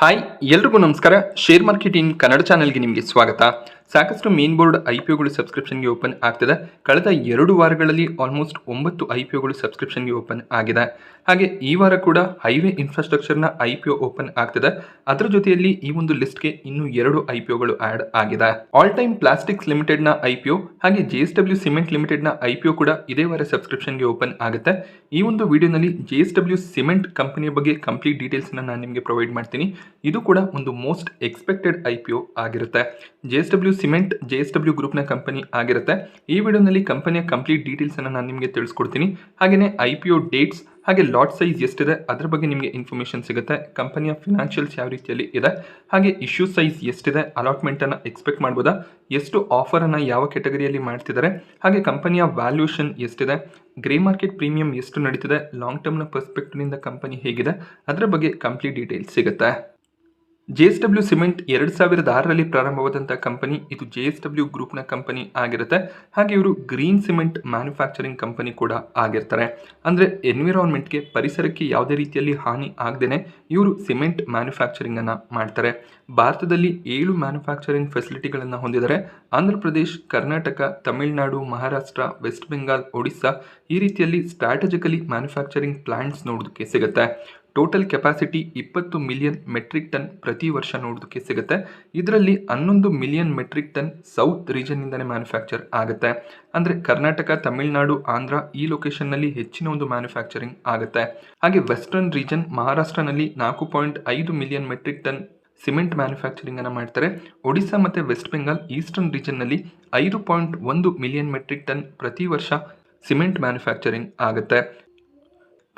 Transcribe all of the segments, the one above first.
Hi ಎಲ್ರಿಗೂ ನಮಸ್ಕಾರ. Share market in Kannada ಚಾನೆಲ್ಗೆ ನಿಮಗೆ ಸ್ವಾಗತ. ಸಾಕಷ್ಟು ಮೇನ್ ಬೋರ್ಡ್ ಐ ಪಿ ಒಗಳು ಸಬ್ಸ್ಕ್ರಿಪ್ಷನ್ಗೆ ಓಪನ್ ಆಗ್ತಿದೆ. ಕಳೆದ ಎರಡು ವಾರಗಳಲ್ಲಿ ಆಲ್ಮೋಸ್ಟ್ ಒಂಬತ್ತು ಐ ಪಿ ಒಗಳು ಸಬ್ಸ್ಕ್ರಿಪ್ಷನ್ಗೆ ಓಪನ್ ಆಗಿದೆ. ಹಾಗೆ ಈ ವಾರ ಕೂಡ ಹೈವೇ ಇನ್ಫ್ರಾಸ್ಟ್ರಕ್ಚರ್ನ ಐ ಪಿ ಒ ಓಪನ್ ಆಗ್ತಿದೆ. ಅದರ ಜೊತೆಯಲ್ಲಿ ಈ ಒಂದು ಲಿಸ್ಟ್ಗೆ ಇನ್ನೂ ಎರಡು ಐ ಪಿ ಒಗಳು ಆ್ಯಡ್ ಆಗಿದೆ. ಆಲ್ ಟೈಮ್ ಪ್ಲಾಸ್ಟಿಕ್ಸ್ ಲಿಮಿಟೆಡ್ನ ಐ ಪಿ ಒ ಹಾಗೆ ಜೆ ಎಸ್ ಡಬ್ಲ್ಯೂ ಸಿಮೆಂಟ್ ಲಿಮಿಟೆಡ್ನ ಐ ಪಿ ಒ ಕೂಡ ಇದೇ ವಾರ ಸಬ್ಸ್ಕ್ರಿಪ್ಷನ್ಗೆ ಓಪನ್ ಆಗುತ್ತೆ. ಈ ಒಂದು ವಿಡಿಯೋನಲ್ಲಿ ಜೆ ಎಸ್ ಡಬ್ಲ್ಯೂ ಸಿಮೆಂಟ್ ಕಂಪನಿಯ ಬಗ್ಗೆ ಕಂಪ್ಲೀಟ್ ಡೀಟೇಲ್ಸ್ನ ನಾನು ನಿಮಗೆ ಪ್ರೊವೈಡ್ ಮಾಡ್ತೀನಿ. ಇದು ಕೂಡ ಒಂದು most expected I P O ಆಗಿರುತ್ತೆ. J S W cement J S W ಗ್ರೂಪ್ನ ಕಂಪನಿ ಆಗಿರುತ್ತೆ. ಈ ವಿಡಿಯೋನಲ್ಲಿ ಕಂಪನಿಯ ಕಂಪ್ಲೀಟ್ ಡೀಟೇಲ್ಸನ್ನು ನಾನು ನಿಮಗೆ ತಿಳಿಸ್ಕೊಡ್ತೀನಿ. ಹಾಗೆಯೇ ಐ ಪಿ ಒ ಡೇಟ್ಸ್ ಹಾಗೆ ಲಾಟ್ ಸೈಜ್ ಎಷ್ಟಿದೆ, ಅದರ ಬಗ್ಗೆ ನಿಮಗೆ ಇನ್ಫಾರ್ಮೇಷನ್ ಸಿಗುತ್ತೆ. ಕಂಪನಿಯ ಫಿನಾನ್ಷಿಯಲ್ಸ್ ಯಾವ ರೀತಿಯಲ್ಲಿ ಇದೆ, ಹಾಗೆ ಇಶ್ಯೂ ಸೈಜ್ ಎಷ್ಟಿದೆ ಅಲಾಟ್ಮೆಂಟನ್ನು ಎಕ್ಸ್ಪೆಕ್ಟ್ ಮಾಡ್ಬೋದಾ, ಎಷ್ಟು ಆಫರನ್ನು ಯಾವ ಕೆಟಗರಿಯಲ್ಲಿ ಮಾಡ್ತಿದ್ದಾರೆ, ಹಾಗೆ ಕಂಪನಿಯ ವ್ಯಾಲ್ಯೂಷನ್ ಎಷ್ಟಿದೆ ಗ್ರೇ ಮಾರ್ಕೆಟ್ ಪ್ರೀಮಿಯಂ ಎಷ್ಟು ನಡೀತಿದೆ ಲಾಂಗ್ ಟರ್ಮ್ನ ಪರ್ಸ್ಪೆಕ್ಟಿವ್ನಿಂದ ಕಂಪನಿ ಹೇಗಿದೆ, ಅದರ ಬಗ್ಗೆ ಕಂಪ್ಲೀಟ್ ಡೀಟೇಲ್ಸ್ ಸಿಗುತ್ತೆ. ಜೆ ಎಸ್ ಡಬ್ಲ್ಯೂ ಸಿಮೆಂಟ್ ಎರಡು ಸಾವಿರದ ಆರರಲ್ಲಿ ಪ್ರಾರಂಭವಾದಂಥ ಕಂಪನಿ, ಇದು ಜೆ ಎಸ್ ಡಬ್ಲ್ಯೂ ಗ್ರೂಪ್ನ ಕಂಪನಿ ಆಗಿರುತ್ತೆ. ಹಾಗೆ ಇವರು ಗ್ರೀನ್ ಸಿಮೆಂಟ್ ಮ್ಯಾನುಫ್ಯಾಕ್ಚರಿಂಗ್ ಕಂಪನಿ ಕೂಡ ಆಗಿರ್ತಾರೆ. ಅಂದರೆ ಎನ್ವಿರಾನ್ಮೆಂಟ್ಗೆ ಪರಿಸರಕ್ಕೆ ಯಾವುದೇ ರೀತಿಯಲ್ಲಿ ಹಾನಿ ಆಗದೇನೆ ಇವರು ಸಿಮೆಂಟ್ ಮ್ಯಾನುಫ್ಯಾಕ್ಚರಿಂಗನ್ನು ಮಾಡ್ತಾರೆ. ಭಾರತದಲ್ಲಿ ಏಳು ಮ್ಯಾನುಫ್ಯಾಕ್ಚರಿಂಗ್ ಫೆಸಿಲಿಟಿಗಳನ್ನು ಹೊಂದಿದ್ದಾರೆ ಆಂಧ್ರ ಪ್ರದೇಶ್, ಕರ್ನಾಟಕ, ತಮಿಳುನಾಡು, ಮಹಾರಾಷ್ಟ್ರ, ವೆಸ್ಟ್ ಬೆಂಗಾಲ್ ಒಡಿಸ್ಸಾ ಈ ರೀತಿಯಲ್ಲಿ ಸ್ಟ್ರಾಟಜಿಕಲಿ ಮ್ಯಾನುಫ್ಯಾಕ್ಚರಿಂಗ್ ಪ್ಲಾಂಟ್ಸ್ ನೋಡೋದಕ್ಕೆ ಸಿಗುತ್ತೆ. ಟೋಟಲ್ ಕೆಪಾಸಿಟಿ ಇಪ್ಪತ್ತು ಮಿಲಿಯನ್ ಮೆಟ್ರಿಕ್ ಟನ್ ಪ್ರತಿ ವರ್ಷ ನೋಡೋದಕ್ಕೆ ಸಿಗುತ್ತೆ. ಇದರಲ್ಲಿ ಹನ್ನೊಂದು ಮಿಲಿಯನ್ ಮೆಟ್ರಿಕ್ ಟನ್ ಸೌತ್ ರೀಜನ್ನಿಂದಲೇ ಮ್ಯಾನುಫ್ಯಾಕ್ಚರ್ ಆಗುತ್ತೆ. ಅಂದರೆ ಕರ್ನಾಟಕ, ತಮಿಳುನಾಡು, ಆಂಧ್ರ ಈ ಲೊಕೇಶನ್ನಲ್ಲಿ ಹೆಚ್ಚಿನ ಒಂದು ಮ್ಯಾನುಫ್ಯಾಕ್ಚರಿಂಗ್ ಆಗುತ್ತೆ. ಹಾಗೆ ವೆಸ್ಟರ್ನ್ ರೀಜನ್ ಮಹಾರಾಷ್ಟ್ರನಲ್ಲಿ ನಾಲ್ಕು ಪಾಯಿಂಟ್ ಐದು million metric ton cement manufacturing ಅನ್ನು ಮಾಡ್ತಾರೆ. ಒಡಿಶಾ ಮತ್ತು ವೆಸ್ಟ್ ಬೆಂಗಾಲ್ ಈಸ್ಟರ್ನ್ ರೀಜನ್ನಲ್ಲಿ ಐದು ಪಾಯಿಂಟ್ ಒಂದು ಮಿಲಿಯನ್ ಮೆಟ್ರಿಕ್ ಟನ್ ಪ್ರತಿ ವರ್ಷ ಸಿಮೆಂಟ್ ಮ್ಯಾನುಫ್ಯಾಕ್ಚರಿಂಗ್ ಆಗುತ್ತೆ.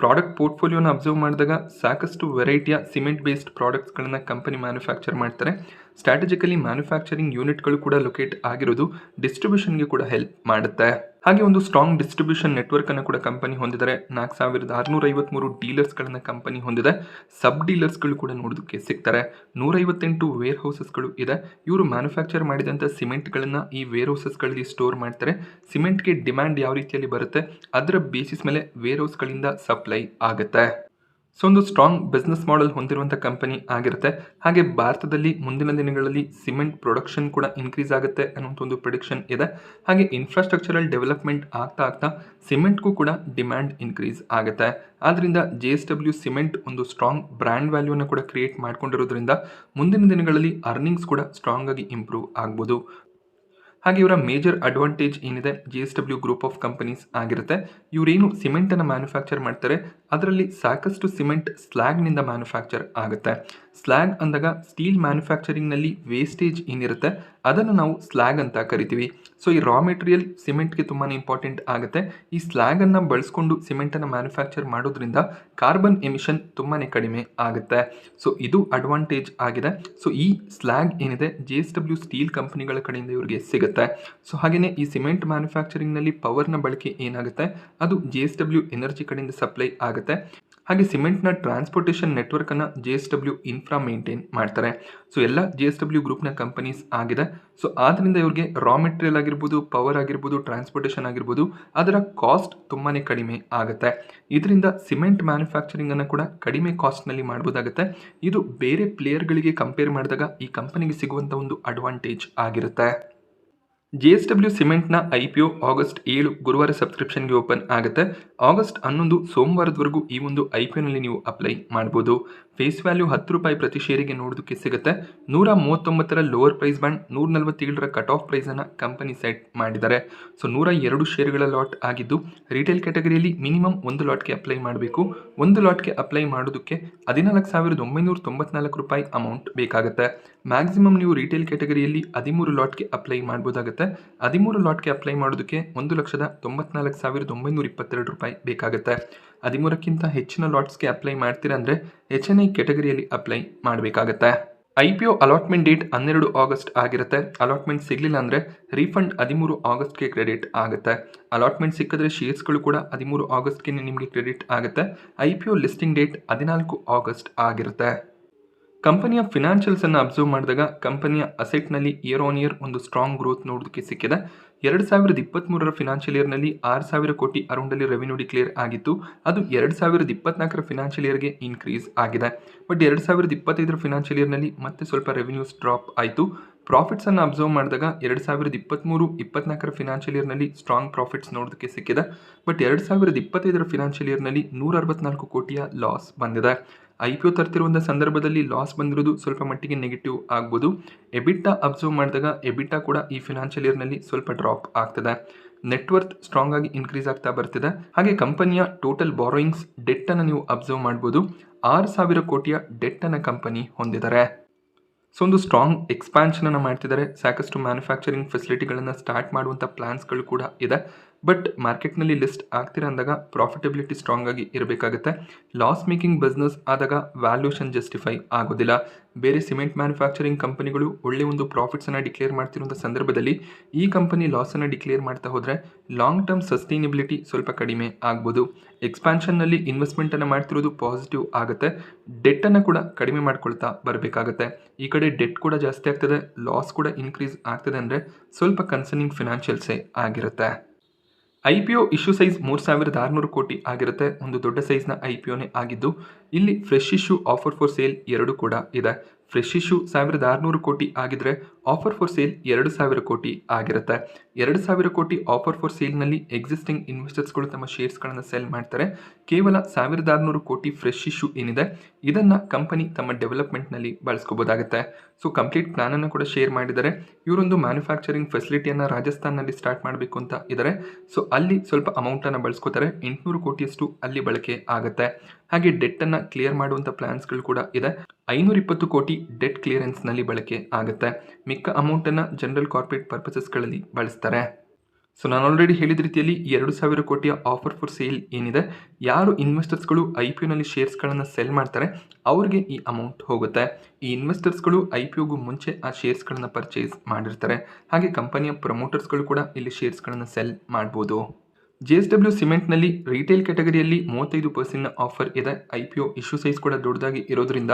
ಪ್ರಾಡಕ್ಟ್ ಪೋರ್ಟ್ಫೋಲಿಯೋನ ಅಬ್ಸರ್ವ್ ಮಾಡಿದಾಗ ಸಾಕಷ್ಟು ವೆರೈಟಿಯ ಸಿಮೆಂಟ್ ಬೇಸ್ಡ್ ಪ್ರಾಡಕ್ಟ್ಸ್ಗಳನ್ನು ಕಂಪನಿ ಮ್ಯಾನುಫ್ಯಾಕ್ಚರ್ ಮಾಡ್ತಾರೆ. ಸ್ಟ್ರಾಟಜಿಕಲಿ ಮ್ಯಾನುಫ್ಯಾಕ್ಚರಿಂಗ್ ಯೂನಿಟ್ಗಳು ಕೂಡ ಲೊಕೇಟ್ ಆಗಿರೋದು ಡಿಸ್ಟ್ರಿಬ್ಯೂಷನ್ಗೆ ಕೂಡ ಹೆಲ್ಪ್ ಮಾಡುತ್ತೆ. ಹಾಗೆ ಒಂದು ಸ್ಟ್ರಾಂಗ್ ಡಿಸ್ಟ್ರಿಬ್ಯೂಷನ್ ನೆಟ್ವರ್ಕ್ ಅನ್ನು ಕೂಡ ಕಂಪನಿ ಹೊಂದಿದ್ದಾರೆ ನಾಲ್ಕು ಸಾವಿರದ ಆರುನೂರ ಐವತ್ಮೂರು ಡೀಲರ್ಸ್ಗಳನ್ನು ಕಂಪನಿ ಹೊಂದಿದೆ. ಸಬ್ ಡೀಲರ್ಸ್ಗಳು ಕೂಡ ನೋಡೋದಕ್ಕೆ ಸಿಗ್ತಾರೆ. ನೂರೈವತ್ತೆಂಟು ವೇರ್ ಹೌಸಸ್ಗಳು ಇದೆ. ಇವರು ಮ್ಯಾನುಫ್ಯಾಕ್ಚರ್ ಮಾಡಿದಂಥ ಸಿಮೆಂಟ್ಗಳನ್ನು ಈ ವೇರ್ ಹೌಸಸ್ಗಳಲ್ಲಿ ಸ್ಟೋರ್ ಮಾಡ್ತಾರೆ. ಸಿಮೆಂಟ್ಗೆ ಡಿಮ್ಯಾಂಡ್ ಯಾವ ರೀತಿಯಲ್ಲಿ ಬರುತ್ತೆ? ಅದರ ಬೇಸಿಸ್ ಮೇಲೆ ವೇರ್ ಹೌಸ್ಗಳಿಂದ ಸಪ್ಲೈ ಆಗುತ್ತೆ. ಸೊ ಒಂದು ಸ್ಟ್ರಾಂಗ್ ಬಿಸ್ನೆಸ್ ಮಾಡೆಲ್ ಹೊಂದಿರುವಂಥ ಕಂಪನಿ ಆಗಿರುತ್ತೆ. ಹಾಗೆ ಭಾರತದಲ್ಲಿ ಮುಂದಿನ ದಿನಗಳಲ್ಲಿ ಸಿಮೆಂಟ್ ಪ್ರೊಡಕ್ಷನ್ ಕೂಡ ಇನ್ಕ್ರೀಸ್ ಆಗುತ್ತೆ ಅನ್ನೋಂಥ ಒಂದು ಪ್ರಿಡಿಕ್ಷನ್ ಇದೆ. ಹಾಗೆ ಇನ್ಫ್ರಾಸ್ಟ್ರಕ್ಚರಲ್ ಡೆವಲಪ್ಮೆಂಟ್ ಆಗ್ತಾ ಆಗ್ತಾ ಸಿಮೆಂಟ್ಗೂ ಕೂಡ ಡಿಮ್ಯಾಂಡ್ ಇನ್ಕ್ರೀಸ್ ಆಗುತ್ತೆ. ಆದ್ದರಿಂದ ಜೆ ಎಸ್ ಡಬ್ಲ್ಯೂ ಸಿಮೆಂಟ್ ಒಂದು ಸ್ಟ್ರಾಂಗ್ ಬ್ರ್ಯಾಂಡ್ ವ್ಯಾಲ್ಯೂನ ಕೂಡ ಕ್ರಿಯೇಟ್ ಮಾಡ್ಕೊಂಡಿರೋದ್ರಿಂದ ಮುಂದಿನ ದಿನಗಳಲ್ಲಿ ಅರ್ನಿಂಗ್ಸ್ ಕೂಡ ಸ್ಟ್ರಾಂಗ್ ಆಗಿ ಇಂಪ್ರೂವ್ ಆಗ್ಬೋದು. ಹಾಗೆ ಇವರ ಮೇಜರ್ ಅಡ್ವಾಂಟೇಜ್ ಏನಿದೆ? J S W group of companies ಆಗಿರುತ್ತೆ. ಇವರೇನು ಸಿಮೆಂಟನ್ನು ಮ್ಯಾನುಫ್ಯಾಕ್ಚರ್ ಮಾಡ್ತಾರೆ? ಅದರಲ್ಲಿ ಸಾಕಷ್ಟು ಸಿಮೆಂಟ್ ಸ್ಲ್ಯಾಗ್ನಿಂದ ಮ್ಯಾನುಫ್ಯಾಕ್ಚರ್ ಆಗುತ್ತೆ. ಸ್ಲ್ಯಾಗ್ ಅಂದಾಗ ಸ್ಟೀಲ್ ಮ್ಯಾನುಫ್ಯಾಕ್ಚರಿಂಗ್ನಲ್ಲಿ ವೇಸ್ಟೇಜ್ ಏನಿರುತ್ತೆ, ಅದನ್ನು ನಾವು ಸ್ಲ್ಯಾಗ್ ಅಂತ ಕರಿತೀವಿ. ಸೊ, ಈ ರಾ ಮೆಟೀರಿಯಲ್ ಸಿಮೆಂಟ್ಗೆ ತುಂಬಾ ಇಂಪಾರ್ಟೆಂಟ್ ಆಗುತ್ತೆ. ಈ ಸ್ಲ್ಯಾಗನ್ನು ಬಳಸ್ಕೊಂಡು ಸಿಮೆಂಟನ್ನು ಮ್ಯಾನುಫ್ಯಾಕ್ಚರ್ ಮಾಡೋದ್ರಿಂದ ಕಾರ್ಬನ್ ಎಮಿಷನ್ ತುಂಬಾ ಕಡಿಮೆ ಆಗುತ್ತೆ. ಸೊ, ಇದು ಅಡ್ವಾಂಟೇಜ್ ಆಗಿದೆ. ಸೊ, ಈ ಸ್ಲ್ಯಾಗ್ ಏನಿದೆ, ಜೆ ಎಸ್ ಡಬ್ಲ್ಯೂ ಸ್ಟೀಲ್ ಕಂಪನಿಗಳ ಕಡೆಯಿಂದ ಇವರಿಗೆ ಸಿಗುತ್ತೆ. ಸೊ ಹಾಗೆಯೇ ಈ ಸಿಮೆಂಟ್ ಮ್ಯಾನುಫ್ಯಾಕ್ಚರಿಂಗ್ನಲ್ಲಿ ಪವರ್ನ ಬಳಕೆ ಏನಾಗುತ್ತೆ, ಅದು ಜೆ ಎಸ್ ಡಬ್ಲ್ಯೂ ಎನರ್ಜಿ ಕಡೆಯಿಂದ ಸಪ್ಲೈ ಆಗುತ್ತೆ. ಹಾಗೆ ಸಿಮೆಂಟ್ನ transportation ನೆಟ್ವರ್ಕನ್ನು J S W infra maintain ಮಾಡ್ತಾರೆ. ಸೊ ಎಲ್ಲ ಜೆ ಎಸ್ ಡಬ್ಲ್ಯೂ ಗ್ರೂಪ್ನ ಕಂಪನೀಸ್ ಆಗಿದೆ. ಸೊ ಆದ್ದರಿಂದ ಇವ್ರಿಗೆ ರಾ ಮೆಟೀರಿಯಲ್ ಆಗಿರ್ಬೋದು ಪವರ್ ಆಗಿರ್ಬೋದು ಟ್ರಾನ್ಸ್ಪೋರ್ಟೇಷನ್ ಆಗಿರ್ಬೋದು, ಅದರ ಕಾಸ್ಟ್ ತುಂಬಾ ಕಡಿಮೆ ಆಗುತ್ತೆ. ಇದರಿಂದ ಸಿಮೆಂಟ್ ಮ್ಯಾನುಫ್ಯಾಕ್ಚರಿಂಗನ್ನು ಕೂಡ ಕಡಿಮೆ ಕಾಸ್ಟ್ನಲ್ಲಿ ಮಾಡ್ಬೋದಾಗುತ್ತೆ. ಇದು ಬೇರೆ ಪ್ಲೇಯರ್ಗಳಿಗೆ ಕಂಪೇರ್ ಮಾಡಿದಾಗ ಈ ಕಂಪನಿಗೆ ಸಿಗುವಂಥ ಒಂದು ಅಡ್ವಾಂಟೇಜ್ ಆಗಿರುತ್ತೆ. ಜೆ ಎಸ್ ಡಬ್ಲ್ಯೂ ಸಿಮೆಂಟ್ನ ಐ ಪಿ ಒ ಆಗಸ್ಟ್ ಏಳು ಗುರುವಾರ ಸಬ್ಸ್ಕ್ರಿಪ್ಷನ್ಗೆ ಓಪನ್ ಆಗುತ್ತೆ. ಆಗಸ್ಟ್ ಹನ್ನೊಂದು ಸೋಮವಾರದವರೆಗೂ ಈ ಒಂದು ಐ ಪಿ ಒನಲ್ಲಿ ನೀವು ಅಪ್ಲೈ ಮಾಡ್ಬೋದು. ಫೇಸ್ ವ್ಯಾಲ್ಯೂ ಹತ್ತು ರೂಪಾಯಿ ಪ್ರತಿ ಶೇರಿಗೆ ನೋಡೋದಕ್ಕೆ ಸಿಗುತ್ತೆ. ನೂರ ಮೂವತ್ತೊಂಬತ್ತರ ಲೋವರ್ ಪ್ರೈಸ್ ಬ್ಯಾಂಡ್ ನೂರ ನಲವತ್ತೇಳರ ಕಟ್ ಆಫ್ ಪ್ರೈಸನ್ನು ಕಂಪನಿ ಸೆಟ್ ಮಾಡಿದ್ದಾರೆ. ಸೊ ನೂರ ಎರಡು ಶೇರ್ಗಳ ಲಾಟ್ ಆಗಿದ್ದು ರಿಟೇಲ್ ಕ್ಯಾಟಗರಿಯಲ್ಲಿ ಮಿನಿಮಮ್ ಒಂದು ಲಾಟ್ಗೆ ಅಪ್ಲೈ ಮಾಡಬೇಕು. ಒಂದು ಲಾಟ್ಗೆ ಅಪ್ಲೈ ಮಾಡೋದಕ್ಕೆ ಹದಿನಾಲ್ಕು ಸಾವಿರದ ಒಂಬೈನೂರ ತೊಂಬತ್ನಾಲ್ಕು ರೂಪಾಯಿ ಅಮೌಂಟ್ ಬೇಕಾಗುತ್ತೆ. ಮ್ಯಾಕ್ಸಿಮಮ್ ನೀವು ರಿಟೇಲ್ ಕ್ಯಾಟಗರಿಯಲ್ಲಿ ಹದಿಮೂರು ಲಾಟ್ಗೆ ಅಪ್ಲೈ ಮಾಡ್ಬೋದಾಗುತ್ತೆ. ಹದಿಮೂರು ಲಾಟ್ಗೆ ಅಪ್ಲೈ ಮಾಡೋದಕ್ಕೆ ಒಂದು ಲಕ್ಷದ ತೊಂಬತ್ನಾಲ್ಕು ಸಾವಿರದ ಒಂಬೈನೂರ ಇಪ್ಪತ್ತೆರಡು ರೂಪಾಯಿ ಬೇಕಾಗುತ್ತೆ. ಹದಿಮೂರಕ್ಕಿಂತ ಹೆಚ್ಚಿನ ಲಾಟ್ಸ್ಗೆ ಅಪ್ಲೈ ಮಾಡ್ತೀರಾ ಅಂದರೆ ಎಚ್ ಎನ್ ಐ ಕೆಟಗರಿಯಲ್ಲಿ ಅಪ್ಲೈ ಮಾಡಬೇಕಾಗತ್ತೆ. I P O allotment date ಹನ್ನೆರಡು ಆಗಸ್ಟ್ ಆಗಿರುತ್ತೆ. ಅಲಾಟ್ಮೆಂಟ್ ಸಿಗಲಿಲ್ಲ ಅಂದರೆ ರೀಫಂಡ್ ಹದಿಮೂರು ಆಗಸ್ಟ್ಗೆ ಕ್ರೆಡಿಟ್ ಆಗುತ್ತೆ. ಅಲಾಟ್ಮೆಂಟ್ ಸಿಕ್ಕಿದ್ರೆ ಶೇರ್ಸ್ಗಳು ಕೂಡ ಹದಿಮೂರು ಆಗಸ್ಟ್ಗೆ ನಿಮಗೆ ಕ್ರೆಡಿಟ್ ಆಗುತ್ತೆ. I P O listing date ಹದಿನಾಲ್ಕು ಆಗಸ್ಟ್ ಆಗಿರುತ್ತೆ. ಕಂಪನಿಯ ಫಿನಾನ್ಷಿಯಲ್ಸನ್ನು ಅಬ್ಸರ್ವ್ ಮಾಡಿದಾಗ ಕಂಪನಿಯ ಅಸೆಟ್ನಲ್ಲಿ ಇಯರ್ ಆನ್ ಇಯರ್ ಒಂದು ಸ್ಟ್ರಾಂಗ್ ಗ್ರೋತ್ ನೋಡೋದಕ್ಕೆ ಸಿಕ್ಕಿದೆ. ಎರಡು ಸಾವಿರದ ಇಪ್ಪತ್ತ್ಮೂರರ ಫಿನಾನ್ಷಿಯಲ್ ಇಯರ್ನಲ್ಲಿ ಆರು ಸಾವಿರ ಕೋಟಿ ಅರೌಂಡಲ್ಲಿ ರೆವಿನ್ಯೂ ಡಿಕ್ಲೇರ್ ಆಗಿತ್ತು. ಅದು ಎರಡು ಸಾವಿರದ ಇಪ್ಪತ್ನಾಲ್ಕರ ಫಿನಾನ್ಷಿಯಲ್ ಇಯರ್ಗೆ ಇನ್ಕ್ರೀಸ್ ಆಗಿದೆ. ಬಟ್ ಎರಡು ಸಾವಿರದ ಇಪ್ಪತ್ತೈದರ ಫಿನಾನ್ಷಿಯಲ್ ಇಯರ್ನಲ್ಲಿ ಮತ್ತೆ ಸ್ವಲ್ಪ ರೆವಿನ್ಯೂಸ್ ಡ್ರಾಪ್ ಆಯಿತು. ಪ್ರಾಫಿಟ್ಸನ್ನು ಅಬ್ಸರ್ವ್ ಮಾಡಿದಾಗ ಎರಡು ಸಾವಿರದ ಇಪ್ಪತ್ತ್ಮೂರು ಇಪ್ಪತ್ನಾಲ್ಕರ ಫಿನಾನ್ಷಿಯಲ್ ಇಯರ್ನಲ್ಲಿ ಸ್ಟ್ರಾಂಗ್ ಪ್ರಾಫಿಟ್ಸ್ ನೋಡೋದಕ್ಕೆ ಸಿಕ್ಕಿದೆ. ಬಟ್ ಎರಡು ಸಾವಿರದ ಇಪ್ಪತ್ತೈದರ ಫಿನಾನ್ಷಿಯಲ್ ಇಯರ್ನಲ್ಲಿ ನೂರ ಅರವತ್ನಾಲ್ಕು ಕೋಟಿಯ ಲಾಸ್ ಬಂದಿದೆ. ಐ ಪಿ ಒ ತರ್ತಿರುವಂಥ ಸಂದರ್ಭದಲ್ಲಿ ಲಾಸ್ ಬಂದಿರೋದು ಸ್ವಲ್ಪ ಮಟ್ಟಿಗೆ ನೆಗೆಟಿವ್ ಆಗ್ಬೋದು. ಎಬಿಟಾ ಅಬ್ಸರ್ವ್ ಮಾಡಿದಾಗ ಎಬಿಟಾ ಕೂಡ ಈ ಫಿನಾನ್ಷಿಯಲ್ ಇಯರ್ನಲ್ಲಿ ಸ್ವಲ್ಪ ಡ್ರಾಪ್ ಆಗ್ತದೆ. ನೆಟ್ವರ್ತ್ ಸ್ಟ್ರಾಂಗ್ ಆಗಿ ಇನ್ಕ್ರೀಸ್ ಆಗ್ತಾ ಬರ್ತಿದೆ. ಹಾಗೆ ಕಂಪನಿಯ ಟೋಟಲ್ ಬಾರೋಯಿಂಗ್ಸ್ ಡೆಟ್ಟನ್ನು ನೀವು ಅಬ್ಸರ್ವ್ ಮಾಡ್ಬೋದು. ಆರು ಸಾವಿರ ಕೋಟಿಯ ಡೆಟ್ಟನ್ನು ಕಂಪನಿ ಹೊಂದಿದ್ದಾರೆ. ಸೊ ಒಂದು ಸ್ಟ್ರಾಂಗ್ ಎಕ್ಸ್ಪ್ಯಾನ್ಷನ್ ಅನ್ನು ಮಾಡ್ತಿದ್ದಾರೆ. ಸಾಕಷ್ಟು ಮ್ಯಾನುಫ್ಯಾಕ್ಚರಿಂಗ್ ಫೆಸಿಲಿಟಿಗಳನ್ನು ಸ್ಟಾರ್ಟ್ ಮಾಡುವಂಥ ಪ್ಲಾನ್ಸ್ಗಳು ಕೂಡ ಇದೆ. ಬಟ್ ಮಾರ್ಕೆಟ್ನಲ್ಲಿ ಲಿಸ್ಟ್ ಆಗ್ತಿರ ಅಂದಾಗ ಪ್ರಾಫಿಟಬಿಲಿಟಿ ಸ್ಟ್ರಾಂಗ್ ಆಗಿ ಇರಬೇಕಾಗುತ್ತೆ. ಲಾಸ್ ಮೇಕಿಂಗ್ ಬಿಸ್ನೆಸ್ ಆದಾಗ ವ್ಯಾಲ್ಯೂಷನ್ ಜಸ್ಟಿಫೈ ಆಗೋದಿಲ್ಲ. ಬೇರೆ ಸಿಮೆಂಟ್ ಮ್ಯಾನುಫ್ಯಾಕ್ಚರಿಂಗ್ ಕಂಪನಿಗಳು ಒಳ್ಳೆ ಒಂದು ಪ್ರಾಫಿಟ್ಸನ್ನು ಡಿಕ್ಲೇರ್ ಮಾಡ್ತಿರುವಂಥ ಸಂದರ್ಭದಲ್ಲಿ ಈ ಕಂಪನಿ ಲಾಸನ್ನು ಡಿಕ್ಲೇರ್ ಮಾಡ್ತಾ ಹೋದರೆ ಲಾಂಗ್ ಟರ್ಮ್ ಸಸ್ಟೈನಬಿಲಿಟಿ ಸ್ವಲ್ಪ ಕಡಿಮೆ ಆಗ್ಬೋದು. ಎಕ್ಸ್ಪ್ಯಾನ್ಷನ್ನಲ್ಲಿ ಇನ್ವೆಸ್ಟ್ಮೆಂಟನ್ನು ಮಾಡ್ತಿರೋದು ಪಾಸಿಟಿವ್ ಆಗುತ್ತೆ. ಡೆಟ್ಟನ್ನು ಕೂಡ ಕಡಿಮೆ ಮಾಡ್ಕೊಳ್ತಾ ಬರಬೇಕಾಗುತ್ತೆ. ಈ ಕಡೆ ಡೆಟ್ ಕೂಡ ಜಾಸ್ತಿ ಆಗ್ತದೆ ಲಾಸ್ ಕೂಡ ಇನ್ಕ್ರೀಸ್ ಆಗ್ತದೆ ಅಂದರೆ ಸ್ವಲ್ಪ ಕನ್ಸರ್ನಿಂಗ್ ಫಿನಾನ್ಷಿಯಲ್ಸೇ ಆಗಿರುತ್ತೆ. I P O issue size ಮೂರು ಸಾವಿರದ ಆರುನೂರು ಕೋಟಿ ಆಗಿರುತ್ತೆ. ಒಂದು ದೊಡ್ಡ ಸೈಜ್ನ ಐ ಪಿ ಒನೇ ಆಗಿದ್ದು, ಇಲ್ಲಿ fresh issue offer for sale ಎರಡು ಕೂಡ ಇದೆ. ಫ್ರೆಶ್ ಇಶ್ಯೂ ಸಾವಿರದ ಆರುನೂರು ಕೋಟಿ ಆಗಿದ್ರೆ ಆಫರ್ ಫಾರ್ ಸೇಲ್ ಎರಡು ಸಾವಿರ ಕೋಟಿ ಆಗಿರುತ್ತೆ. ಎರಡು ಸಾವಿರ ಕೋಟಿ ಆಫರ್ ಫಾರ್ ಸೇಲ್ನಲ್ಲಿ ಎಕ್ಸಿಸ್ಟಿಂಗ್ ಇನ್ವೆಸ್ಟರ್ಸ್ಗಳು ತಮ್ಮ ಶೇರ್ಸ್ಗಳನ್ನು ಸೆಲ್ ಮಾಡ್ತಾರೆ. ಕೇವಲ ಸಾವಿರದ ಆರುನೂರು ಕೋಟಿ ಫ್ರೆಶ್ ಇಶ್ಯೂ ಏನಿದೆ, ಇದನ್ನು ಕಂಪನಿ ತಮ್ಮ ಡೆವಲಪ್ಮೆಂಟ್ನಲ್ಲಿ ಬಳಸ್ಕೋಬೋದಾಗುತ್ತೆ. ಸೊ, ಕಂಪ್ಲೀಟ್ ಪ್ಲಾನನ್ನು ಕೂಡ ಶೇರ್ ಮಾಡಿದ್ದಾರೆ. ಇವರೊಂದು ಮ್ಯಾನುಫ್ಯಾಕ್ಚರಿಂಗ್ ಫೆಸಿಲಿಟಿಯನ್ನು ರಾಜಸ್ಥಾನ್ನಲ್ಲಿ ಸ್ಟಾರ್ಟ್ ಮಾಡಬೇಕು ಅಂತ ಇದ್ದಾರೆ ಸೊ, ಅಲ್ಲಿ ಸ್ವಲ್ಪ ಅಮೌಂಟನ್ನು ಬಳಸ್ಕೋತಾರೆ. ಎಂಟುನೂರು ಕೋಟಿಯಷ್ಟು ಅಲ್ಲಿ ಬಳಕೆ ಆಗುತ್ತೆ. ಹಾಗೆ ಡೆಟ್ಟನ್ನು ಕ್ಲಿಯರ್ ಮಾಡುವಂಥ ಪ್ಲಾನ್ಸ್ಗಳು ಕೂಡ ಇದೆ. ಐನೂರ ಇಪ್ಪತ್ತು ಕೋಟಿ ಡೆಟ್ ಕ್ಲಿಯರೆನ್ಸ್ನಲ್ಲಿ ಬಳಕೆ ಆಗುತ್ತೆ. ಮಿಕ್ಕ ಅಮೌಂಟನ್ನು ಜನರಲ್ ಕಾರ್ಪೊರೇಟ್ ಪರ್ಪಸಸ್ಗಳಲ್ಲಿ ಬಳಸ್ತಾರೆ. ಸೊ, ನಾನು ಆಲ್ರೆಡಿ ಹೇಳಿದ ರೀತಿಯಲ್ಲಿ ಎರಡು ಸಾವಿರ ಕೋಟಿಯ ಆಫರ್ ಫಾರ್ ಸೇಲ್ ಏನಿದೆ, ಯಾರು ಇನ್ವೆಸ್ಟರ್ಸ್ಗಳು ಐ ಪಿ ಒನಲ್ಲಿ ಶೇರ್ಸ್ಗಳನ್ನು ಸೆಲ್ ಮಾಡ್ತಾರೆ, ಅವ್ರಿಗೆ ಈ ಅಮೌಂಟ್ ಹೋಗುತ್ತೆ. ಈ ಇನ್ವೆಸ್ಟರ್ಸ್ಗಳು ಐ ಪಿ ಒಗೂ ಮುಂಚೆ ಆ ಶೇರ್ಸ್ಗಳನ್ನು ಪರ್ಚೇಸ್ ಮಾಡಿರ್ತಾರೆ. ಹಾಗೆ ಕಂಪನಿಯ ಪ್ರಮೋಟರ್ಸ್ಗಳು ಕೂಡ ಇಲ್ಲಿ ಶೇರ್ಸ್ಗಳನ್ನು ಸೆಲ್ ಮಾಡ್ಬೋದು. ಜೆ ಎಸ್ ಡಬ್ಲ್ಯೂ ಸಿಮೆಂಟ್ನಲ್ಲಿ ರಿಟೇಲ್ ಕ್ಯಾಟಗರಿಯಲ್ಲಿ ಮೂವತ್ತೈದು ಪರ್ಸೆಂಟ್ನ ಆಫರ್ ಇದೆ. I P O issue size ಕೂಡ ದೊಡ್ಡದಾಗಿ ಇರೋದ್ರಿಂದ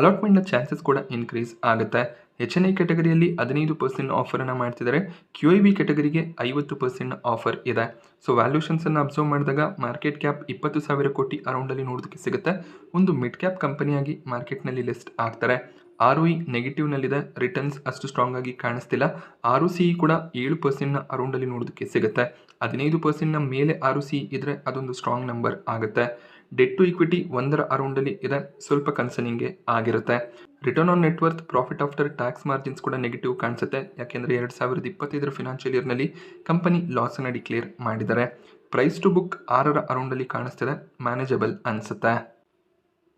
ಅಲಾಟ್ಮೆಂಟ್ನ ಚಾನ್ಸಸ್ ಕೂಡ ಇನ್ಕ್ರೀಸ್ ಆಗುತ್ತೆ. ಎಚ್ ಎನ್ ಐ ಕ್ಯಾಟಗರಿಯಲ್ಲಿ ಹದಿನೈದು ಪರ್ಸೆಂಟ್ ಆಫರನ್ನು ಮಾಡ್ತಿದ್ದಾರೆ ಕ್ಯೂ ಐ ಬಿ ಕ್ಯಾಟಗರಿಗೆ ಐವತ್ತು ಪರ್ಸೆಂಟ್ ಆಫರ್ ಇದೆ. ಸೊ ವ್ಯಾಲ್ಯೂಷನ್ಸನ್ನು ಅಬ್ಸರ್ವ್ ಮಾಡಿದಾಗ ಮಾರ್ಕೆಟ್ ಕ್ಯಾಪ್ ಇಪ್ಪತ್ತು ಸಾವಿರ ಕೋಟಿ ಅರೌಂಡಲ್ಲಿ ನೋಡೋದಕ್ಕೆ ಸಿಗುತ್ತೆ. ಒಂದು ಮಿಡ್ ಕ್ಯಾಪ್ ಕಂಪನಿಯಾಗಿ ಮಾರ್ಕೆಟ್ನಲ್ಲಿ ಲಿಸ್ಟ್ ಆಗ್ತಾರೆ ಆರ್ ಇ ನೆಗೆಟಿವ್ನಲ್ಲಿದೆ ರಿಟರ್ನ್ಸ್ ಅಷ್ಟು ಸ್ಟ್ರಾಂಗ್ ಆಗಿ ಕಾಣಿಸ್ತಿಲ್ಲ. ಆರ್ ಒ ಸಿ ಕೂಡ ಏಳು ಪರ್ಸೆಂಟ್ನ ಅರೌಂಡಲ್ಲಿ ನೋಡೋದಕ್ಕೆ ಸಿಗುತ್ತೆ. ಹದಿನೈದು ಪರ್ಸೆಂಟ್ನ ಮೇಲೆ ಆರು ಸಿ ಇದ್ದರೆ ಅದೊಂದು ಸ್ಟ್ರಾಂಗ್ ನಂಬರ್ ಆಗುತ್ತೆ. ಡೆಟ್ ಟು ಇಕ್ವಿಟಿ ಒಂದರ ಅರೌಂಡಲ್ಲಿ ಇದೆ, ಸ್ವಲ್ಪ ಕನ್ಸರ್ನಿಂಗ್ಗೆ ಆಗಿರುತ್ತೆ. Return on net worth profit after tax margins ಕೂಡ ನೆಗೆಟಿವ್ ಕಾಣಿಸುತ್ತೆ. ಯಾಕೆಂದರೆ ಎರಡು ಸಾವಿರದ ಇಪ್ಪತ್ತೈದರ ಫಿನಾನ್ಷಿಯಲ್ ಇಯರ್ನಲ್ಲಿ ಕಂಪನಿ ಲಾಸನ್ನು ಡಿಕ್ಲೇರ್ ಮಾಡಿದ್ದಾರೆ. ಪ್ರೈಸ್ ಟು ಬುಕ್ ಆರರ ಅರೌಂಡಲ್ಲಿ ಕಾಣಿಸ್ತಿದೆ ಮ್ಯಾನೇಜಬಲ್ ಅನಿಸುತ್ತೆ.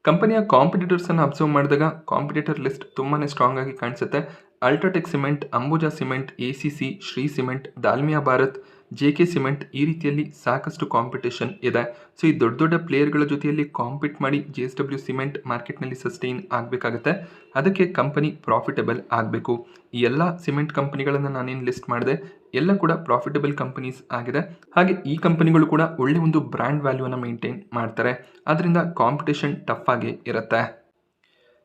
ಕಂಪನಿಯ ಕಾಂಪಿಟೇಟರ್ಸನ್ನು ಅಬ್ಸರ್ವ್ ಮಾಡಿದಾಗ ಕಾಂಪಿಟೇಟರ್ ಲಿಸ್ಟ್ ತುಂಬಾ ಸ್ಟ್ರಾಂಗ್ ಆಗಿ ಕಾಣಿಸುತ್ತೆ. UltraTech cement Ambuja cement A C C Shree cement Dalmia Bharat J K cement ಈ ರೀತಿಯಲ್ಲಿ ಸಾಕಷ್ಟು ಕಾಂಪಿಟೇಷನ್ ಇದೆ. ಸೊ ಈ ದೊಡ್ಡ ದೊಡ್ಡ ಪ್ಲೇಯರ್ಗಳ ಜೊತೆಯಲ್ಲಿ ಕಾಂಪೀಟ್ ಮಾಡಿ ಜೆ ಎಸ್ ಡಬ್ಲ್ಯೂ ಸಿಮೆಂಟ್ ಮಾರ್ಕೆಟ್ನಲ್ಲಿ ಸಸ್ಟೈನ್ ಆಗಬೇಕಾಗತ್ತೆ. ಅದಕ್ಕೆ ಕಂಪನಿ ಪ್ರಾಫಿಟಬಲ್ ಆಗಬೇಕು. ಈ ಎಲ್ಲ ಸಿಮೆಂಟ್ ಕಂಪನಿಗಳನ್ನು ನಾನೇನು ಲಿಸ್ಟ್ ಮಾಡಿದೆ? ಎಲ್ಲ ಕೂಡ ಪ್ರಾಫಿಟಬಲ್ ಕಂಪನೀಸ್ ಆಗಿದೆ. ಹಾಗೆ ಈ ಕಂಪನಿಗಳು ಕೂಡ ಒಳ್ಳೆ ಒಂದು ಬ್ರ್ಯಾಂಡ್ ವ್ಯಾಲ್ಯೂವನ್ನು ಮೇಂಟೈನ್ ಮಾಡ್ತಾರೆ. ಅದರಿಂದ ಕಾಂಪಿಟೇಷನ್ ಟಫ್ ಆಗಿ ಇರುತ್ತೆ.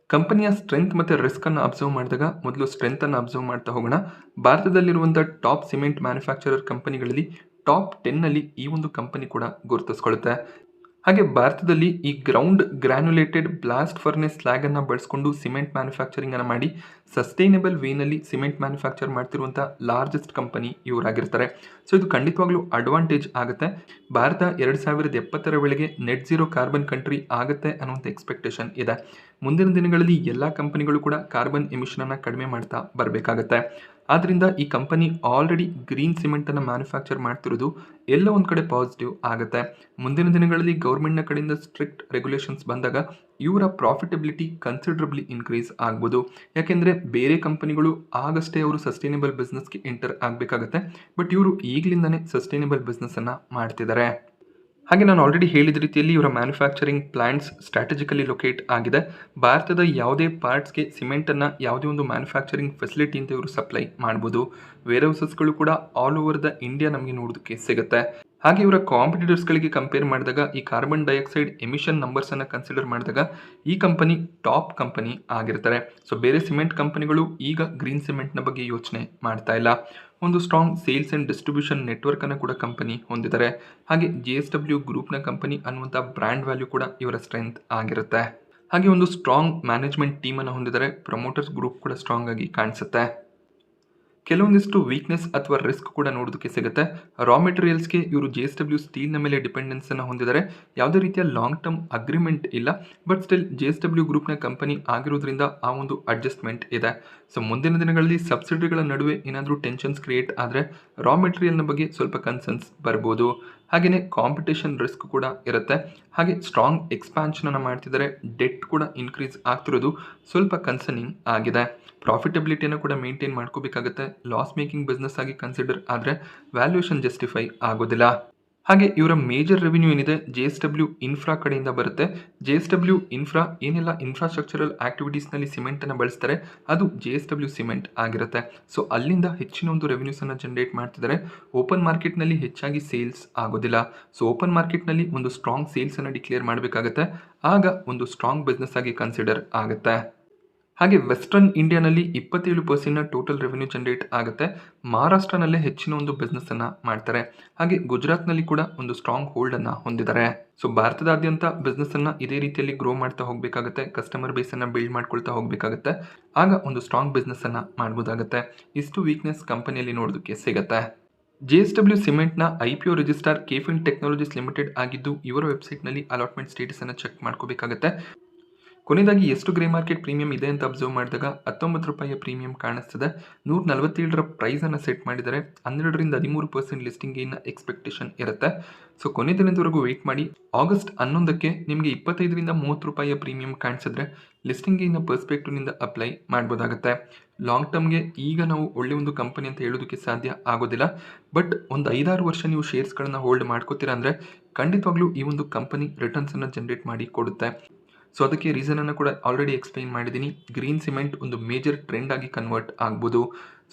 ಕಂಪನಿಯ ಸ್ಟ್ರೆಂತ್ ಮತ್ತು ರಿಸ್ಕನ್ನು ಅಬ್ಸರ್ವ್ ಮಾಡಿದಾಗ ಮೊದಲು ಸ್ಟ್ರೆಂತನ್ನು ಅಬ್ಸರ್ವ್ ಮಾಡ್ತಾ ಹೋಗೋಣ. ಭಾರತದಲ್ಲಿರುವಂಥ ಟಾಪ್ ಸಿಮೆಂಟ್ ಮ್ಯಾನುಫ್ಯಾಕ್ಚರರ್ ಕಂಪನಿಗಳಲ್ಲಿ ಟಾಪ್ ಟೆನ್ನಲ್ಲಿ ಈ ಒಂದು ಕಂಪನಿ ಕೂಡ ಗುರುತಿಸ್ಕೊಳ್ಳುತ್ತೆ. ಹಾಗೆ ಭಾರತದಲ್ಲಿ ಈ ಗ್ರೌಂಡ್ ಗ್ರ್ಯಾನ್ಯುಲೇಟೆಡ್ ಬ್ಲಾಸ್ಟ್ ಫರ್ನೆಸ್ ಸ್ಲ್ಯಾಗನ್ನು ಬಳಸ್ಕೊಂಡು ಸಿಮೆಂಟ್ ಮ್ಯಾನುಫ್ಯಾಕ್ಚರಿಂಗನ್ನು ಮಾಡಿ ಸಸ್ಟೈನಬಲ್ ವೇನಲ್ಲಿ ಸಿಮೆಂಟ್ ಮ್ಯಾನುಫ್ಯಾಕ್ಚರ್ ಮಾಡ್ತಿರುವಂಥ ಲಾರ್ಜೆಸ್ಟ್ ಕಂಪನಿ ಇವರಾಗಿರ್ತಾರೆ. ಸೊ, ಇದು ಖಂಡಿತವಾಗ್ಲೂ ಅಡ್ವಾಂಟೇಜ್ ಆಗುತ್ತೆ. ಭಾರತ ಎರಡು ಸಾವಿರದ ಎಪ್ಪತ್ತರ ವೇಳೆಗೆ ನೆಟ್ ಝೀರೋ ಕಾರ್ಬನ್ ಕಂಟ್ರಿ ಆಗುತ್ತೆ ಅನ್ನುವಂಥ ಎಕ್ಸ್ಪೆಕ್ಟೇಷನ್ ಇದೆ. ಮುಂದಿನ ದಿನಗಳಲ್ಲಿ ಎಲ್ಲ ಕಂಪನಿಗಳು ಕೂಡ ಕಾರ್ಬನ್ ಎಮಿಷನನ್ನು ಕಡಿಮೆ ಮಾಡ್ತಾ ಬರಬೇಕಾಗತ್ತೆ. ಆದ್ದರಿಂದ ಈ ಕಂಪನಿ ಆಲ್ರೆಡಿ ಗ್ರೀನ್ ಸಿಮೆಂಟನ್ನು ಮ್ಯಾನುಫ್ಯಾಕ್ಚರ್ ಮಾಡ್ತಿರೋದು ಎಲ್ಲ ಒಂದು ಕಡೆ ಪಾಸಿಟಿವ್ ಆಗುತ್ತೆ. ಮುಂದಿನ ದಿನಗಳಲ್ಲಿ ಗೌರ್ಮೆಂಟ್ನ ಕಡೆಯಿಂದ ಸ್ಟ್ರಿಕ್ಟ್ ರೆಗ್ಯುಲೇಷನ್ಸ್ ಬಂದಾಗ ಇವರ ಪ್ರಾಫಿಟಬಿಲಿಟಿ ಕನ್ಸಿಡರಬ್ಲಿ ಇನ್ಕ್ರೀಸ್ ಆಗ್ಬೋದು. ಯಾಕೆಂದರೆ ಬೇರೆ ಕಂಪನಿಗಳು ಆಗಷ್ಟೇ ಅವರು ಸಸ್ಟೈನೇಬಲ್ ಬಿಸ್ನೆಸ್ಗೆ ಎಂಟರ್ ಆಗಬೇಕಾಗತ್ತೆ. ಬಟ್ ಇವರು ಈಗಲಿಂದನೇ ಸಸ್ಟೈನೇಬಲ್ ಬಿಸ್ನೆಸ್ಸನ್ನು ಮಾಡ್ತಿದ್ದಾರೆ. ಹಾಗೆ ನಾನು ಆಲ್ರೆಡಿ ಹೇಳಿದ ರೀತಿಯಲ್ಲಿ ಇವರ ಮ್ಯಾನುಫ್ಯಾಕ್ಚರಿಂಗ್ ಪ್ಲಾಂಟ್ಸ್ ಸ್ಟ್ರಾಟಜಿಕಲಿ ಲೊಕೇಟ್ ಆಗಿದೆ. ಭಾರತದ ಯಾವುದೇ ಪಾರ್ಟ್ಸ್ಗೆ ಸಿಮೆಂಟನ್ನು ಯಾವುದೇ ಒಂದು ಮ್ಯಾನುಫ್ಯಾಕ್ಚರಿಂಗ್ ಫೆಸಿಲಿಟಿ ಅಂತ ಇವರು ಸಪ್ಲೈ ಮಾಡ್ಬೋದು. ವೇರ್ ಹೌಸಸ್ಗಳು ಕೂಡ ಆಲ್ ಓವರ್ ದ ಇಂಡಿಯಾ ನಮಗೆ ನೋಡೋದಕ್ಕೆ ಸಿಗುತ್ತೆ. ಹಾಗೆ ಇವರ ಕಾಂಪಿಟೇಟರ್ಸ್ಗಳಿಗೆ ಕಂಪೇರ್ ಮಾಡಿದಾಗ ಈ ಕಾರ್ಬನ್ ಡೈಆಕ್ಸೈಡ್ ಎಮಿಷನ್ ನಂಬರ್ಸನ್ನು ಕನ್ಸಿಡರ್ ಮಾಡಿದಾಗ ಈ ಕಂಪನಿ ಟಾಪ್ ಕಂಪನಿ ಆಗಿರ್ತಾರೆ. ಸೊ ಬೇರೆ ಸಿಮೆಂಟ್ ಕಂಪನಿಗಳು ಈಗ ಗ್ರೀನ್ ಸಿಮೆಂಟ್ನ ಬಗ್ಗೆ ಯೋಚನೆ ಮಾಡ್ತಾ ಇಲ್ಲ. ಒಂದು ಸ್ಟ್ರಾಂಗ್ ಸೇಲ್ಸ್ ಆ್ಯಂಡ್ ಡಿಸ್ಟ್ರಿಬ್ಯೂಷನ್ ನೆಟ್ವರ್ಕನ್ನು ಕೂಡ ಕಂಪನಿ ಹೊಂದಿದ್ದಾರೆ. ಹಾಗೆ ಜಿ ಎಸ್ ಡಬ್ಲ್ಯೂ ಗ್ರೂಪ್ನ ಕಂಪನಿ ಅನ್ನುವಂಥ ಬ್ರ್ಯಾಂಡ್ ವ್ಯಾಲ್ಯೂ ಕೂಡ ಇವರ ಸ್ಟ್ರೆಂತ್ ಆಗಿರುತ್ತೆ. ಹಾಗೆ ಒಂದು ಸ್ಟ್ರಾಂಗ್ ಮ್ಯಾನೇಜ್ಮೆಂಟ್ ಟೀಮನ್ನು ಹೊಂದಿದ್ದಾರೆ. ಪ್ರಮೋಟರ್ಸ್ ಗ್ರೂಪ್ ಕೂಡ ಸ್ಟ್ರಾಂಗ್ ಆಗಿ ಕಾಣಿಸುತ್ತೆ. ಕೆಲವೊಂದಿಷ್ಟು ವೀಕ್ನೆಸ್ ಅಥವಾ ರಿಸ್ಕ್ ಕೂಡ ನೋಡೋದಕ್ಕೆ ಸಿಗುತ್ತೆ. ರಾ ಮೆಟೀರಿಯಲ್ಸ್ಗೆ ಇವರು ಜೆ ಎಸ್ ಡಬ್ಲ್ಯೂ ಸ್ಟೀಲ್ನ ಮೇಲೆ ಡಿಪೆಂಡೆನ್ಸನ್ನು ಹೊಂದಿದ್ದಾರೆ ಯಾವುದೇ ರೀತಿಯ ಲಾಂಗ್ ಟರ್ಮ್ ಅಗ್ರಿಮೆಂಟ್ ಇಲ್ಲ. But still J S W ಗ್ರೂಪ್ನ ಕಂಪನಿ ಆಗಿರೋದ್ರಿಂದ ಆ ಒಂದು ಅಡ್ಜಸ್ಟ್ಮೆಂಟ್ ಇದೆ. ಸೊ ಮುಂದಿನ ದಿನಗಳಲ್ಲಿ ಸಬ್ಸಿಡಿಗಳ ನಡುವೆ ಏನಾದರೂ ಟೆನ್ಷನ್ಸ್ ಕ್ರಿಯೇಟ್ ಆದರೆ ರಾ ಮೆಟೀರಿಯಲ್ನ ಬಗ್ಗೆ ಸ್ವಲ್ಪ ಕನ್ಸರ್ನ್ಸ್ ಬರ್ಬೋದು. ಹಾಗೆಯೇ ಕಾಂಪಿಟೇಷನ್ ರಿಸ್ಕ್ ಕೂಡ ಇರುತ್ತೆ. ಹಾಗೆ ಸ್ಟ್ರಾಂಗ್ ಎಕ್ಸ್ಪ್ಯಾನ್ಷನನ್ನು ಮಾಡ್ತಿದ್ದಾರೆ ಡೆಟ್ ಕೂಡ ಇನ್ಕ್ರೀಸ್ ಆಗ್ತಿರೋದು ಸ್ವಲ್ಪ ಕನ್ಸರ್ನಿಂಗ್ ಆಗಿದೆ. ಪ್ರಾಫಿಟಬಿಲಿಟಿಯನ್ನು ಕೂಡ ಮೇಂಟೈನ್ ಮಾಡ್ಕೋಬೇಕಾಗುತ್ತೆ. ಲಾಸ್ ಮೇಕಿಂಗ್ ಬಿಸ್ನೆಸ್ ಆಗಿ ಕನ್ಸಿಡರ್ ಆದರೆ ವ್ಯಾಲ್ಯೂಯೇಷನ್ ಜಸ್ಟಿಫೈ ಆಗೋದಿಲ್ಲ. ಹಾಗೆ ಇವರ ಮೇಜರ್ ರೆವಿನ್ಯೂ ಏನಿದೆ? ಜೆ ಎಸ್ ಡಬ್ಲ್ಯೂ ಇನ್ಫ್ರಾ ಕಡೆಯಿಂದ ಬರುತ್ತೆ. ಜೆ ಎಸ್ ಡಬ್ಲ್ಯೂ ಇನ್ಫ್ರಾ ಏನೆಲ್ಲ ಇನ್ಫ್ರಾಸ್ಟ್ರಕ್ಚರಲ್ ಆಕ್ಟಿವಿಟೀಸ್ನಲ್ಲಿ ಸಿಮೆಂಟನ್ನು ಬಳಸ್ತಾರೆ, ಅದು ಜೆ ಎಸ್ ಡಬ್ಲ್ಯೂ ಸಿಮೆಂಟ್ ಆಗಿರುತ್ತೆ. ಸೊ ಅಲ್ಲಿಂದ ಹೆಚ್ಚಿನ ಒಂದು ರೆವಿನ್ಯೂಸನ್ನು ಜನರೇಟ್ ಮಾಡ್ತಿದ್ದಾರೆ ಓಪನ್ ಮಾರ್ಕೆಟ್ನಲ್ಲಿ ಹೆಚ್ಚಾಗಿ ಸೇಲ್ಸ್ ಆಗೋದಿಲ್ಲ. ಸೊ ಓಪನ್ ಮಾರ್ಕೆಟ್ನಲ್ಲಿ ಒಂದು ಸ್ಟ್ರಾಂಗ್ ಸೇಲ್ಸನ್ನು ಡಿಕ್ಲೇರ್ ಮಾಡಬೇಕಾಗತ್ತೆ. ಆಗ ಒಂದು ಸ್ಟ್ರಾಂಗ್ ಬಿಸ್ನೆಸ್ ಆಗಿ ಕನ್ಸಿಡರ್ ಆಗುತ್ತೆ. ಹಾಗೆ ವೆಸ್ಟರ್ನ್ ಇಂಡಿಯಾನಲ್ಲಿ ಇಪ್ಪತ್ತೇಳು ಪರ್ಸೆಂಟ್ನ ಟೋಟಲ್ ರೆವೆನ್ಯೂ ಜನರೇಟ್ ಆಗುತ್ತೆ. ಮಹಾರಾಷ್ಟ್ರನಲ್ಲೇ ಹೆಚ್ಚಿನ ಒಂದು ಬಿಸ್ನೆಸ್ಸನ್ನು ಮಾಡ್ತಾರೆ. ಹಾಗೆ ಗುಜರಾತ್ನಲ್ಲಿ ಕೂಡ ಒಂದು ಸ್ಟ್ರಾಂಗ್ ಹೋಲ್ಡನ್ನು ಹೊಂದಿದ್ದಾರೆ. ಸೊ ಭಾರತದಾದ್ಯಂತ ಬಿಸ್ನೆಸ್ಸನ್ನು ಇದೇ ರೀತಿಯಲ್ಲಿ ಗ್ರೋ ಮಾಡ್ತಾ ಹೋಗಬೇಕಾಗುತ್ತೆ. ಕಸ್ಟಮರ್ ಬೇಸನ್ನು ಬಿಲ್ಡ್ ಮಾಡ್ಕೊಳ್ತಾ ಹೋಗಬೇಕಾಗುತ್ತೆ. ಆಗ ಒಂದು ಸ್ಟ್ರಾಂಗ್ ಬಿಸ್ನೆಸ್ಸನ್ನು ಮಾಡ್ಬೋದಾಗುತ್ತೆ. ಇಷ್ಟು ವೀಕ್ನೆಸ್ ಕಂಪನಿಯಲ್ಲಿ ನೋಡೋದಕ್ಕೆ ಸಿಗುತ್ತೆ. J S W ಸಿಮೆಂಟ್ನ I P O registrar KFin technologies limited ಆಗಿದ್ದು, ಇವರ ವೆಬ್ಸೈಟ್ನಲ್ಲಿ ಅಲಾಟ್ಮೆಂಟ್ ಸ್ಟೇಟಸನ್ನು ಚೆಕ್ ಮಾಡ್ಕೋಬೇಕಾಗುತ್ತೆ. ಕೊನೆಯದಾಗಿ ಎಷ್ಟು ಗ್ರೇ ಮಾರ್ಕೆಟ್ ಪ್ರೀಮಿಯಂ ಇದೆ ಅಂತ ಅಬ್ಸರ್ವ್ ಮಾಡಿದಾಗ ಹತ್ತೊಂಬತ್ತು ರೂಪಾಯಿಯ ಪ್ರೀಮಿಯಂ ಕಾಣಿಸ್ತದೆ. ನೂರ ನಲವತ್ತೇಳರ ಪ್ರೈಸನ್ನು ಸೆಟ್ ಮಾಡಿದರೆ ಹನ್ನೆರಡರಿಂದ ಹದಿಮೂರು ಪರ್ಸೆಂಟ್ ಲಿಸ್ಟಿಂಗ್ ಗೇನ್ ಎಕ್ಸ್ಪೆಕ್ಟೇಷನ್ ಇರುತ್ತೆ. ಸೊ ಕೊನೆ ದಿನದವರೆಗೂ ವೆಯ್ಟ್ ಮಾಡಿ. ಆಗಸ್ಟ್ ಹನ್ನೊಂದಕ್ಕೆ ನಿಮಗೆ ಇಪ್ಪತ್ತೈದರಿಂದ ಮೂವತ್ತು ರೂಪಾಯಿಯ ಪ್ರೀಮಿಯಂ ಕಾಣಿಸಿದ್ರೆ ಲಿಸ್ಟಿಂಗ್ ಗೇನ್ನ ಪರ್ಸ್ಪೆಕ್ಟಿವ್ನಿಂದ ಅಪ್ಲೈ ಮಾಡ್ಬೋದಾಗುತ್ತೆ. ಲಾಂಗ್ ಟರ್ಮ್ಗೆ ಈಗ ನಾವು ಒಳ್ಳೆ ಒಂದು ಕಂಪನಿ ಅಂತ ಹೇಳೋದಕ್ಕೆ ಸಾಧ್ಯ ಆಗೋದಿಲ್ಲ. ಬಟ್ ಒಂದು ಐದಾರು ವರ್ಷ ನೀವು ಶೇರ್ಸ್ಗಳನ್ನು ಹೋಲ್ಡ್ ಮಾಡ್ಕೋತೀರಾ ಅಂದರೆ ಖಂಡಿತವಾಗ್ಲೂ ಈ ಒಂದು ಕಂಪನಿ ರಿಟರ್ನ್ಸನ್ನು ಜನರೇಟ್ ಮಾಡಿ ಕೊಡುತ್ತೆ. ಸೊ ಅದಕ್ಕೆ ರೀಸನನ್ನು ಕೂಡ ಆಲ್ರೆಡಿ ಎಕ್ಸ್ಪ್ಲೈನ್ ಮಾಡಿದ್ದೀನಿ ಗ್ರೀನ್ ಸಿಮೆಂಟ್ ಒಂದು ಮೇಜರ್ ಟ್ರೆಂಡ್ ಆಗಿ ಕನ್ವರ್ಟ್ ಆಗ್ಬೋದು.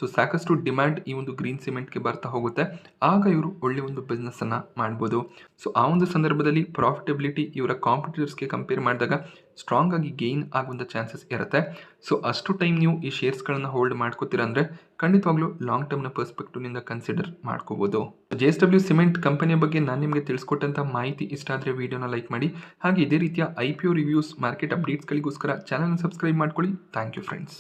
ಸೊ ಸಾಕಷ್ಟು ಡಿಮ್ಯಾಂಡ್ ಈ ಒಂದು ಗ್ರೀನ್ ಸಿಮೆಂಟ್ಗೆ ಬರ್ತಾ ಹೋಗುತ್ತೆ. ಆಗ ಇವರು ಒಳ್ಳೆ ಒಂದು ಬಿಸ್ನೆಸ್ಸನ್ನು ಮಾಡ್ಬೋದು. ಸೊ ಆ ಒಂದು ಸಂದರ್ಭದಲ್ಲಿ ಪ್ರಾಫಿಟಬಿಲಿಟಿ ಇವರ ಕಾಂಪಿಟೇಟರ್ಸ್ಗೆ ಕಂಪೇರ್ ಮಾಡಿದಾಗ ಸ್ಟ್ರಾಂಗ್ ಆಗಿ ಗೇನ್ ಆಗುವಂಥ ಚಾನ್ಸಸ್ ಇರುತ್ತೆ. ಸೊ ಅಷ್ಟು ಟೈಮ್ ನೀವು ಈ ಶೇರ್ಸ್ಗಳನ್ನು ಹೋಲ್ಡ್ ಮಾಡ್ಕೋತೀರಾ ಅಂದರೆ ಖಂಡಿತವಾಗ್ಲೂ ಲಾಂಗ್ ಟರ್ಮ್ನ ಪರ್ಸ್ಪೆಕ್ಟಿವ್ನಿಂದ ಕನ್ಸಿಡರ್ ಮಾಡ್ಕೋಬೋದು. ಜೆ ಎಸ್ ಡಬ್ಲ್ಯೂ ಸಿಮೆಂಟ್ ಕಂಪನಿಯ ಬಗ್ಗೆ ನಾನು ನಿಮಗೆ ತಿಳಿಸ್ಕೊಟ್ಟಂಥ ಮಾಹಿತಿ ಇಷ್ಟ ಆದರೆ ವೀಡಿಯೋನ ಲೈಕ್ ಮಾಡಿ. ಹಾಗೆ ಇದೇ ರೀತಿಯ I P O reviews market ಅಪ್ಡೇಟ್ಸ್ಗಳಿಗೋಸ್ಕರ ಚಾನಲ್ನ ಸಬ್ಸ್ಕ್ರೈಬ್ ಮಾಡ್ಕೊಳ್ಳಿ. Thank you friends